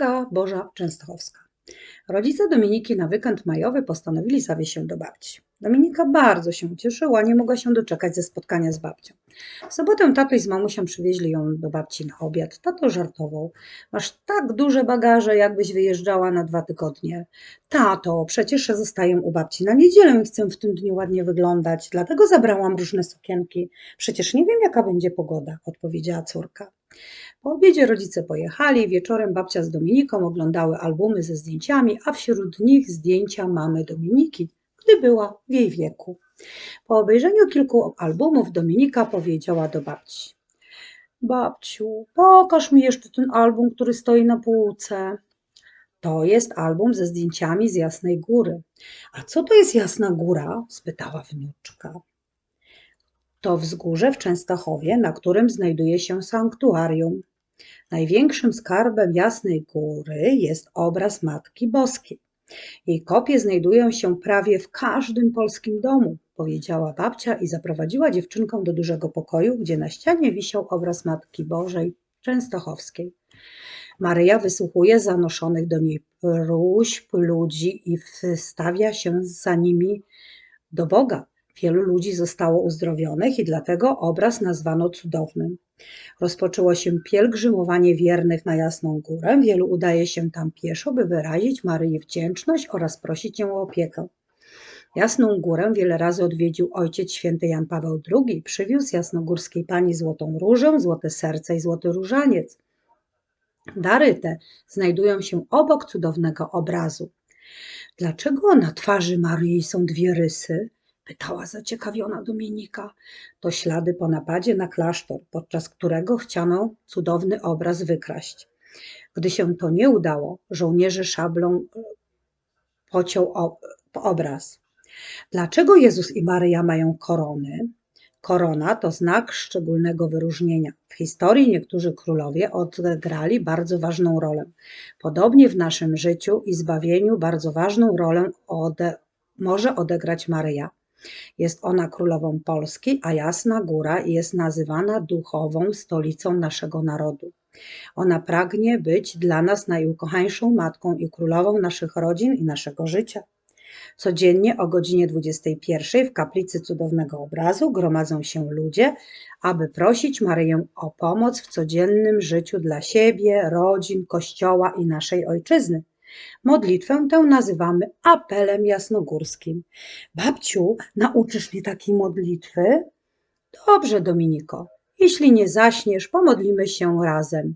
Matka Boża Częstochowska. Rodzice Dominiki na weekend majowy postanowili zawieźć się do babci. Dominika bardzo się cieszyła, nie mogła się doczekać ze spotkania z babcią. W sobotę tatuś z mamusią przywieźli ją do babci na obiad. Tato żartował. Masz tak duże bagaże, jakbyś wyjeżdżała na dwa tygodnie. Tato, przecież zostaję u babci na niedzielę i chcę w tym dniu ładnie wyglądać, dlatego zabrałam różne sukienki. Przecież nie wiem, jaka będzie pogoda, odpowiedziała córka. Po obiedzie rodzice pojechali, wieczorem babcia z Dominiką oglądały albumy ze zdjęciami, a wśród nich zdjęcia mamy Dominiki, gdy była w jej wieku. Po obejrzeniu kilku albumów Dominika powiedziała do babci: Babciu, pokaż mi jeszcze ten album, który stoi na półce. To jest album ze zdjęciami z Jasnej Góry. A co to jest Jasna Góra? spytała wnuczka. To wzgórze w Częstochowie, na którym znajduje się sanktuarium. Największym skarbem Jasnej Góry jest obraz Matki Boskiej. Jej kopie znajdują się prawie w każdym polskim domu, powiedziała babcia i zaprowadziła dziewczynkę do dużego pokoju, gdzie na ścianie wisiał obraz Matki Bożej Częstochowskiej. Maryja wysłuchuje zanoszonych do niej próśb ludzi i wstawia się za nimi do Boga. Wielu ludzi zostało uzdrowionych i dlatego obraz nazwano cudownym. Rozpoczęło się pielgrzymowanie wiernych na Jasną Górę. Wielu udaje się tam pieszo, by wyrazić Maryi wdzięczność oraz prosić ją o opiekę. Jasną Górę wiele razy odwiedził ojciec święty Jan Paweł II. Przywiózł jasnogórskiej pani złotą różę, złote serce i złoty różaniec. Dary te znajdują się obok cudownego obrazu. Dlaczego na twarzy Maryi są dwie rysy? Pytała zaciekawiona Dominika. To ślady po napadzie na klasztor, podczas którego chciano cudowny obraz wykraść. Gdy się to nie udało, żołnierze szablą e, pociął obraz. Dlaczego Jezus i Maryja mają korony? Korona to znak szczególnego wyróżnienia. W historii niektórzy królowie odegrali bardzo ważną rolę. Podobnie w naszym życiu i zbawieniu bardzo ważną rolę ode może odegrać Maryja. Jest ona królową Polski, a Jasna Góra jest nazywana duchową stolicą naszego narodu. Ona pragnie być dla nas najukochańszą matką i królową naszych rodzin i naszego życia. Codziennie o godzinie 21 w kaplicy cudownego obrazu gromadzą się ludzie, aby prosić Maryję o pomoc w codziennym życiu dla siebie, rodzin, kościoła i naszej ojczyzny. Modlitwę tę nazywamy apelem jasnogórskim. Babciu, nauczysz mnie takiej modlitwy? Dobrze, Dominiko. Jeśli nie zaśniesz, pomodlimy się razem,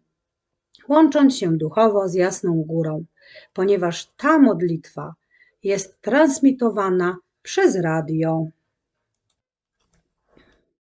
łącząc się duchowo z Jasną Górą, ponieważ ta modlitwa jest transmitowana przez radio.